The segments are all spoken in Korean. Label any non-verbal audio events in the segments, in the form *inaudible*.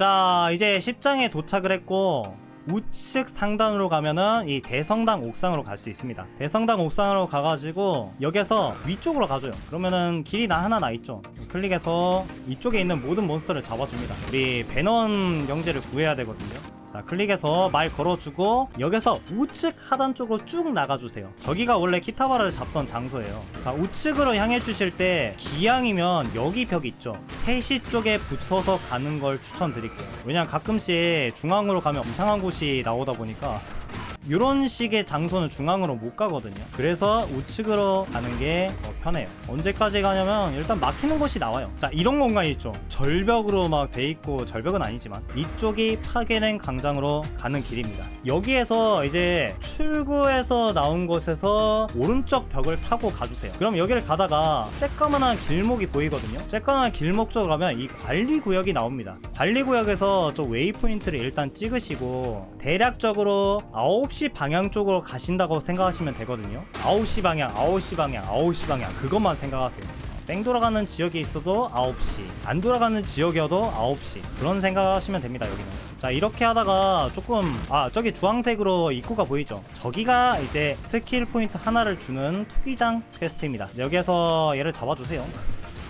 자 이제 10장에 도착을 했고 우측 상단으로 가면은 이 대성당 옥상으로 갈 수 있습니다. 대성당 옥상으로 가가지고 여기서 위쪽으로 가줘요. 그러면은 길이 나 하나 나 있죠. 클릭해서 이쪽에 있는 모든 몬스터를 잡아줍니다. 우리 베넌 영재를 구해야 되거든요. 자 클릭해서 말 걸어주고 여기서 우측 하단 쪽으로 쭉 나가주세요. 저기가 원래 키타바라를 잡던 장소예요. 자 우측으로 향해 주실 때 기양이면 여기 벽 있죠. 3시 쪽에 붙어서 가는 걸 추천드릴게요. 왜냐면 가끔씩 중앙으로 가면 이상한 곳이 나오다 보니까 이런 식의 장소는 중앙으로 못 가거든요. 그래서 우측으로 가는 게 더 편해요. 언제까지 가냐면 일단 막히는 곳이 나와요. 자, 이런 공간이 있죠. 절벽으로 막 돼 있고 절벽은 아니지만 이쪽이 파괴된 광장으로 가는 길입니다. 여기에서 이제 출구에서 나온 곳에서 오른쪽 벽을 타고 가주세요. 그럼 여기를 가다가 쬐까만한 길목이 보이거든요. 쬐까만한 길목 쪽으로 가면 이 관리 구역이 나옵니다. 관리 구역에서 저 웨이포인트를 일단 찍으시고 대략적으로 9시 방향 쪽으로 가신다고 생각하시면 되거든요. 9시 방향, 9시 방향, 9시 방향 그것만 생각하세요. 땡 돌아가는 지역에 있어도 9시 안 돌아가는 지역이어도 9시 그런 생각하시면 됩니다 여기는 자 이렇게 하다가 조금 아 저기 주황색으로 입구가 보이죠 저기가 이제 스킬 포인트 하나를 주는 투기장 퀘스트입니다 여기에서 얘를 잡아주세요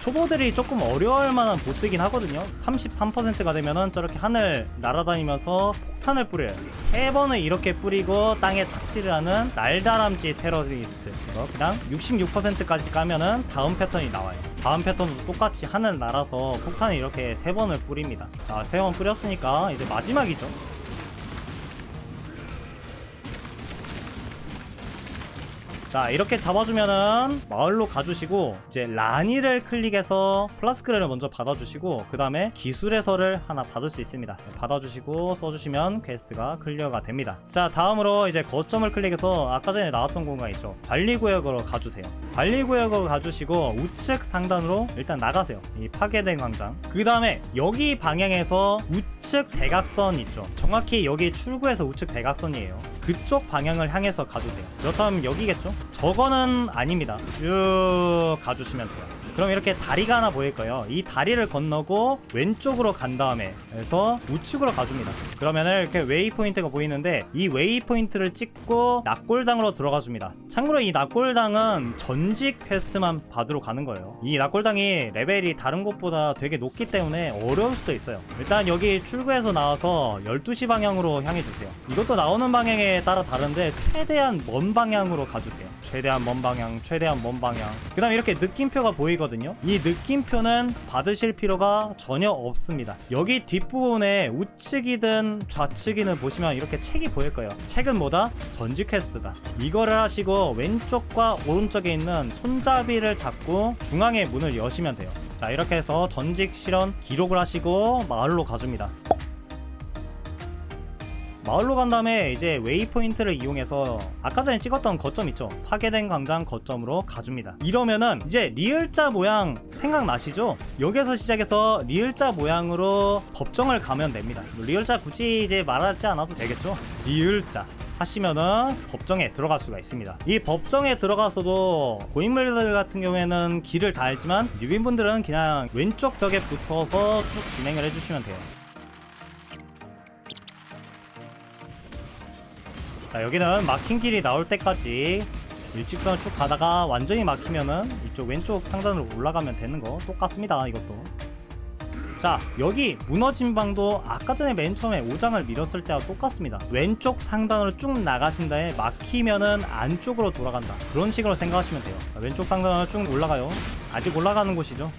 초보들이 조금 어려울 만한 보스이긴 하거든요. 33%가 되면은 저렇게 하늘 날아다니면서 폭탄을 뿌려요. 세 번을 이렇게 뿌리고 땅에 착지를 하는 날다람쥐 테러리스트. 그냥 66%까지 까면은 다음 패턴이 나와요. 다음 패턴도 똑같이 하늘 날아서 폭탄을 이렇게 세 번을 뿌립니다. 자세번 뿌렸으니까 이제 마지막이죠 자 이렇게 잡아주면은 마을로 가주시고 이제 라니를 클릭해서 플라스크를 먼저 받아주시고 그 다음에 기술의서를 하나 받을 수 있습니다. 받아주시고 써주시면 퀘스트가 클리어가 됩니다. 자 다음으로 이제 거점을 클릭해서 아까 전에 나왔던 공간 있죠? 관리구역으로 가주세요. 관리구역으로 가주시고 우측 상단으로 일단 나가세요. 이 파괴된 광장. 그 다음에 여기 방향에서 우측 대각선 있죠? 정확히 여기 출구에서 우측 대각선이에요. 그쪽 방향을 향해서 가주세요. 그렇다면 여기겠죠 저거는 아닙니다. 쭉 가주시면 돼요. 그럼 이렇게 다리가 하나 보일 거예요. 이 다리를 건너고 왼쪽으로 간 다음에 그래서 우측으로 가줍니다. 그러면은 이렇게 웨이 포인트가 보이는데 이 웨이 포인트를 찍고 낙골당으로 들어가 줍니다. 참고로 이 낙골당은 전직 퀘스트만 받으러 가는 거예요. 이 낙골당이 레벨이 다른 곳보다 되게 높기 때문에 어려울 수도 있어요. 일단 여기 출구에서 나와서 12시 방향으로 향해 주세요. 이것도 나오는 방향에 따라 다른데 최대한 먼 방향으로 가주세요. 최대한 먼 방향, 최대한 먼 방향. 그 다음에 이렇게 느낌표가 보이거든요. 이 느낌표는 받으실 필요가 전혀 없습니다. 여기 뒷부분에 우측이든 좌측이든 보시면 이렇게 책이 보일 거예요. 책은 뭐다? 전지 퀘스트다. 이거를 하시고 왼쪽과 오른쪽에 있는 손잡이를 잡고 중앙의 문을 여시면 돼요. 자, 이렇게 해서 전직 실현 기록을 하시고 마을로 가줍니다. 마을로 간 다음에 이제 웨이포인트를 이용해서 아까 전에 찍었던 거점 있죠? 파괴된 광장 거점으로 가줍니다. 이러면은 이제 리을자 모양 생각나시죠? 여기서 시작해서 리을자 모양으로 법정을 가면 됩니다. 뭐 리을자 굳이 이제 말하지 않아도 되겠죠? 리을자 하시면은 법정에 들어갈 수가 있습니다. 이 법정에 들어가서도 고인물들 같은 경우에는 길을 다 알지만 뉴빈분들은 그냥 왼쪽 벽에 붙어서 쭉 진행을 해주시면 돼요. 자 여기는 막힌 길이 나올 때까지 일직선을 쭉 가다가 완전히 막히면은 이쪽 왼쪽 상단으로 올라가면 되는 거 똑같습니다 이것도. 자 여기 무너진 방도 아까 전에 맨 처음에 5장을 밀었을 때와 똑같습니다. 왼쪽 상단으로 쭉 나가신 다음에 막히면은 안쪽으로 돌아간다. 그런 식으로 생각하시면 돼요. 자, 왼쪽 상단으로 쭉 올라가요. 아직 올라가는 곳이죠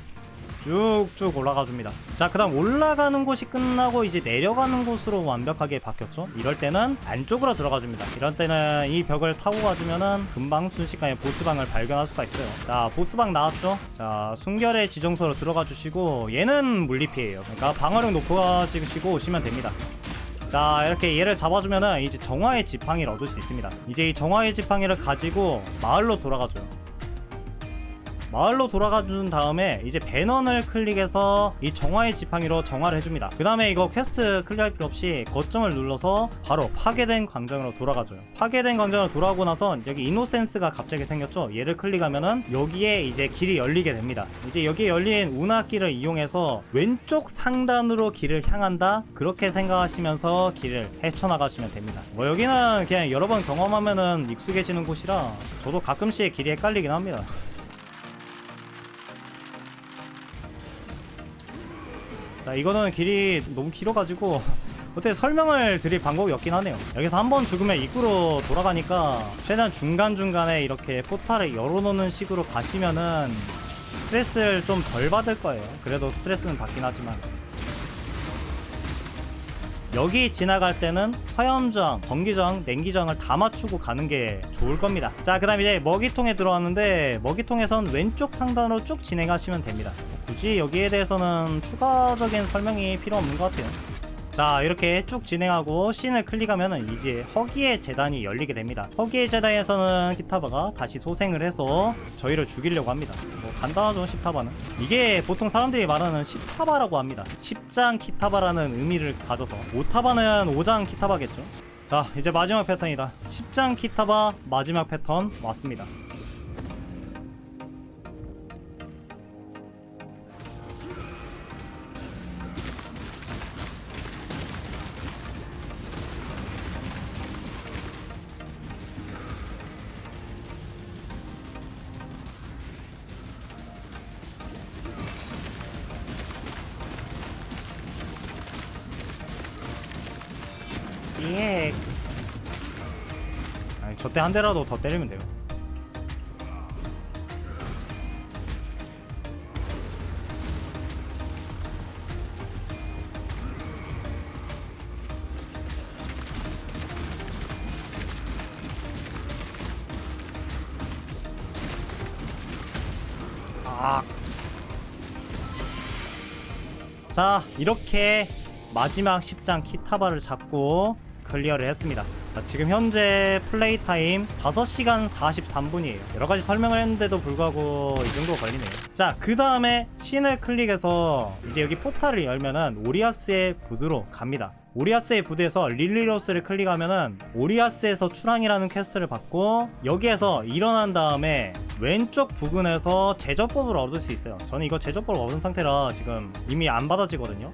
쭉쭉 올라가 줍니다. 자, 그 다음 올라가는 곳이 끝나고 이제 내려가는 곳으로 완벽하게 바뀌었죠. 이럴 때는 안쪽으로 들어가 줍니다. 이럴 때는 이 벽을 타고 가주면은 금방 순식간에 보스방을 발견할 수가 있어요. 자, 보스방 나왔죠? 자, 순결의 지정소로 들어가 주시고 얘는 물리피해요. 그러니까 방어력 높아지시고 오시면 됩니다. 자 이렇게 얘를 잡아주면은 이제 정화의 지팡이를 얻을 수 있습니다 이제 이 정화의 지팡이를 가지고 마을로 돌아가줘요 마을로 돌아가 준 다음에 이제 배넌을 클릭해서 이 정화의 지팡이로 정화를 해줍니다. 그 다음에 이거 퀘스트 클리어할 필요 없이 거점을 눌러서 바로 파괴된 광장으로 돌아가줘요. 파괴된 광장으로 돌아오고 나선 여기 이노센스가 갑자기 생겼죠. 얘를 클릭하면은 여기에 이제 길이 열리게 됩니다. 이제 여기에 열린 운하길을 이용해서 왼쪽 상단으로 길을 향한다. 그렇게 생각하시면서 길을 헤쳐나가시면 됩니다. 뭐 여기는 그냥 여러 번 경험하면은 익숙해지는 곳이라 저도 가끔씩 길이 헷갈리긴 합니다. 자, 이거는 길이 너무 길어가지고 *laughs* 어떻게 설명을 드릴 방법이 없긴 하네요. 여기서 한 번 죽으면 입구로 돌아가니까 최대한 중간중간에 이렇게 포탈을 열어놓는 식으로 가시면은 스트레스를 좀 덜 받을 거예요. 그래도 스트레스는 받긴 하지만. 여기 지나갈 때는 화염저항, 전기저항, 냉기저항을 다 맞추고 가는 게 좋을 겁니다. 자, 그 다음 이제 먹이통에 들어왔는데 먹이통에선 왼쪽 상단으로 쭉 진행하시면 됩니다. 굳이 여기에 대해서는 추가적인 설명이 필요 없는 것 같아요. 자 이렇게 쭉 진행하고 씬을 클릭하면 이제 허기의 재단이 열리게 됩니다. 허기의 재단에서는 키타바가 다시 소생을 해서 저희를 죽이려고 합니다. 뭐 간단하죠 십타바는. 이게 보통 사람들이 말하는 십타바라고 합니다. 십장 키타바라는 의미를 가져서. 오타바는 오장 키타바겠죠? 자 이제 마지막 패턴이다. 십장 키타바 마지막 패턴 왔습니다 예. 아니 저때 한 대라도 더 때리면 돼요. 아. 자, 이렇게 마지막 10장 키타바를 잡고 클리어를 했습니다. 자, 지금 현재 플레이 타임 5시간 43분이에요. 여러 가지 설명을 했는데도 불구하고 이 정도 걸리네요. 자, 그 다음에 신을 클릭해서 이제 여기 포탈을 열면은 오리아스의 부두로 갑니다. 오리아스의 부두에서 릴리로스를 클릭하면은 오리아스에서 출항이라는 퀘스트를 받고 여기에서 일어난 다음에 왼쪽 부근에서 제조법을 얻을 수 있어요. 저는 이거 제조법을 얻은 상태라 지금 이미 안 받아지거든요.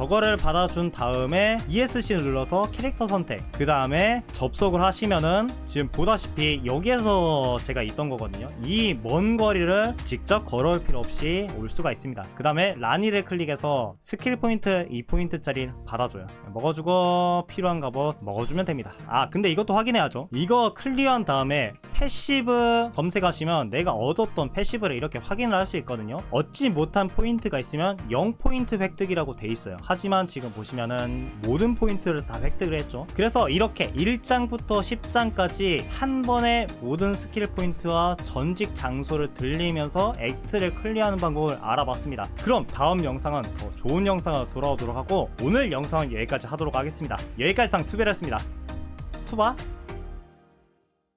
저거를 받아준 다음에 ESC를 눌러서 캐릭터 선택. 그 다음에 접속을 하시면은 지금 보다시피 여기에서 제가 있던 거거든요. 이 먼 거리를 직접 걸어올 필요 없이 올 수가 있습니다. 그 다음에 라니를 클릭해서 스킬 포인트 2포인트짜리 받아줘요. 먹어주고 필요한 갑옷 먹어주면 됩니다. 아 근데 이것도 확인해야죠. 이거 클리어한 다음에 패시브 검색하시면 내가 얻었던 패시브를 이렇게 확인을 할 수 있거든요. 얻지 못한 포인트가 있으면 0포인트 획득이라고 돼 있어요. 하지만 지금 보시면은 모든 포인트를 다 획득을 했죠. 그래서 이렇게 1장부터 10장까지 한 번에 모든 스킬 포인트와 전직 장소를 들리면서 액트를 클리어하는 방법을 알아봤습니다. 그럼 다음 영상은 더 좋은 영상으로 돌아오도록 하고 오늘 영상은 여기까지 하도록 하겠습니다. 여기까지 상 투베였습니다. 투바